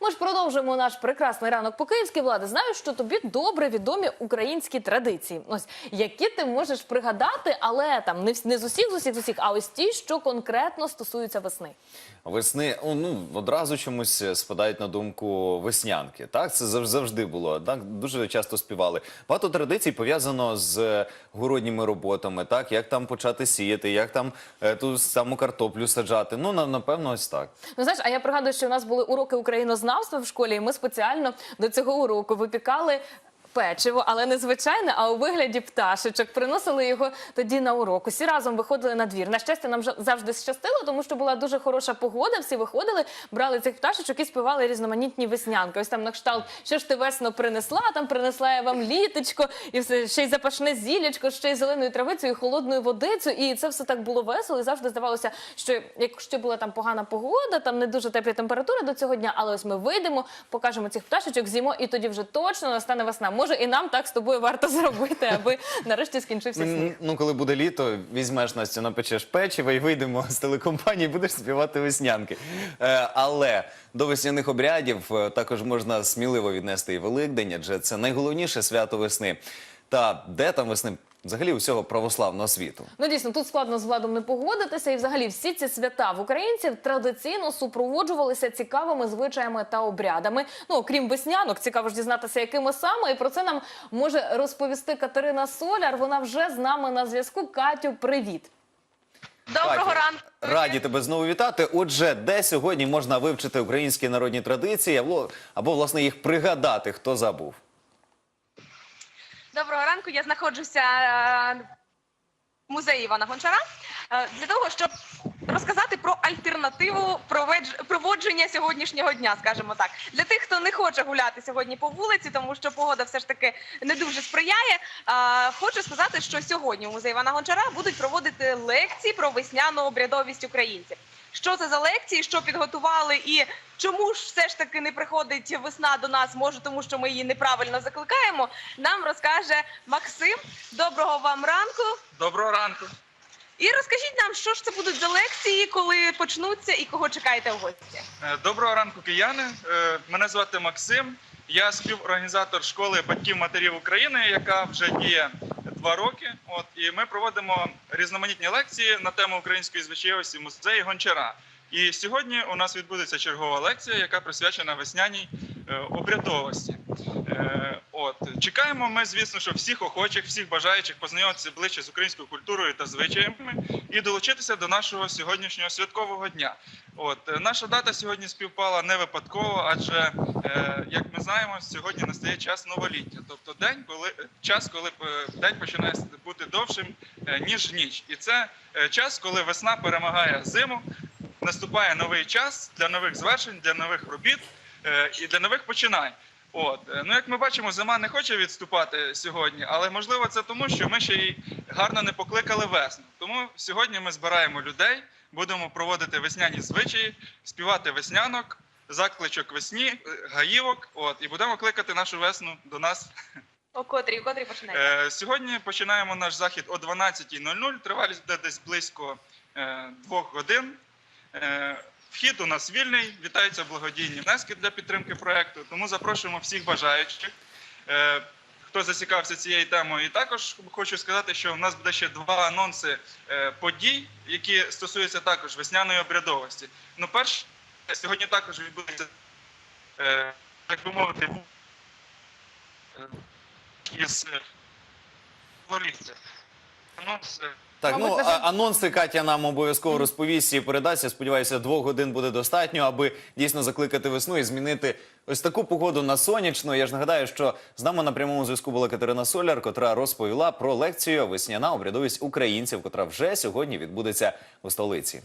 Ми ж продовжуємо наш прекрасний ранок по київській влади. Знаю, що тобі добре відомі українські традиції. Ось які ти можеш пригадати, але там не, не з усіх, з усіх, з усіх, а ось ті, що конкретно стосуються весни. Весни о, ну одразу чомусь е, спадають на думку веснянки. Так, це завжди було. Так дуже часто співали. Багато традицій пов'язано з е, городніми роботами. Так, як там почати сіяти, як там е, ту саму картоплю саджати. Ну на- напевно, ось так. Ну знаєш, а я пригадую, що у нас були уроки українознавства в школі, і ми спеціально до цього уроку випікали. Печиво, але не звичайне, а у вигляді пташечок. Приносили його тоді на урок. Усі разом виходили на двір. На щастя, нам завжди щастило, тому що була дуже хороша погода. Всі виходили, брали цих пташечок і співали різноманітні веснянки. Ось там на кшталт, що ж ти весно принесла? Там принесла я вам літочко, і все ще й запашне зілячко, ще й зеленою травицею, холодною водицею. І це все так було весело. І завжди здавалося, що якщо була там погана погода, там не дуже теплі температури до цього дня, але ось ми вийдемо, покажемо цих пташечок, з'їмо, і тоді вже точно настане весна. Може, і нам так з тобою варто зробити, аби нарешті скінчився сніг. Ну, коли буде літо, візьмеш Настю, напечеш печиво і вийдемо з телекомпанії, будеш співати веснянки. Е, але до весняних обрядів е, також можна сміливо віднести і Великдень, адже це найголовніше свято весни. Та де там весни? Взагалі усього православного світу. Ну дійсно, тут складно з владом не погодитися, і взагалі всі ці свята в українців традиційно супроводжувалися цікавими звичаями та обрядами. Ну окрім веснянок, цікаво ж дізнатися, якими саме. І про це нам може розповісти Катерина Соляр. Вона вже з нами на зв'язку. Катю, привіт. Доброго ранку. Раді тебе знову вітати. Отже, де сьогодні можна вивчити українські народні традиції або, або власне їх пригадати, хто забув. Доброго ранку. Я знаходжуся е, в музеї Івана Гончара е, для того, щоб розказати про альтернативу проводження сьогоднішнього дня, скажімо так. Для тих, хто не хоче гуляти сьогодні по вулиці, тому що погода все ж таки не дуже сприяє. е, Хочу сказати, що сьогодні в музеї Івана Гончара будуть проводити лекції про весняну обрядовість українців. Що це за лекції, що підготували, і чому ж все ж таки не приходить весна до нас? Може, тому що ми її неправильно закликаємо. Нам розкаже Максим. Доброго вам ранку. Доброго ранку. І розкажіть нам, що ж це будуть за лекції, коли почнуться, і кого чекаєте в гості. Е, Доброго ранку, кияни. Е, Мене звати Максим. Я співорганізатор школи батьків матерів України, яка вже діє два роки. От і ми проводимо різноманітні лекції на тему української звичайності музеї Гончара. І сьогодні у нас відбудеться чергова лекція, яка присвячена весняній е, обрядовості. Е, От чекаємо ми, звісно, що всіх охочих, всіх бажаючих познайомитися ближче з українською культурою та звичаями і долучитися до нашого сьогоднішнього святкового дня. От е, наша дата сьогодні співпала не випадково, адже е, як ми знаємо, сьогодні настає час новоліття, тобто день, коли е, час, коли е, день починає бути довшим е, ніж ніч, і це час, коли весна перемагає зиму. Наступає новий час для нових звершень, для нових робіт е, і для нових починань. От е, ну як ми бачимо, зима не хоче відступати сьогодні, але можливо це тому, що ми ще й гарно не покликали весну. Тому сьогодні ми збираємо людей, будемо проводити весняні звичаї, співати веснянок, закличок весні, е, гаївок. От і будемо кликати нашу весну до нас. О котрій, о котрій починаєте? Е, сьогодні починаємо наш захід о 12.00. Тривалість буде десь близько е, двох годин. Е, Вхід у нас вільний, вітаються благодійні внески для підтримки проекту. Тому запрошуємо всіх бажаючих, е, хто зацікавився цією темою. І також хочу сказати, що в нас буде ще два анонси е, подій, які стосуються також весняної обрядовості. Ну, перше, сьогодні також відбудеться, е, так би мовити, із Анонс Так, ну а- анонси Катя нам обов'язково розповість і передасть. Я сподіваюся, двох годин буде достатньо, аби дійсно закликати весну і змінити ось таку погоду на сонячну. Я ж нагадаю, що з нами на прямому зв'язку була Катерина Соляр, котра розповіла про лекцію Весняна обрядовість українців, котра вже сьогодні відбудеться у столиці.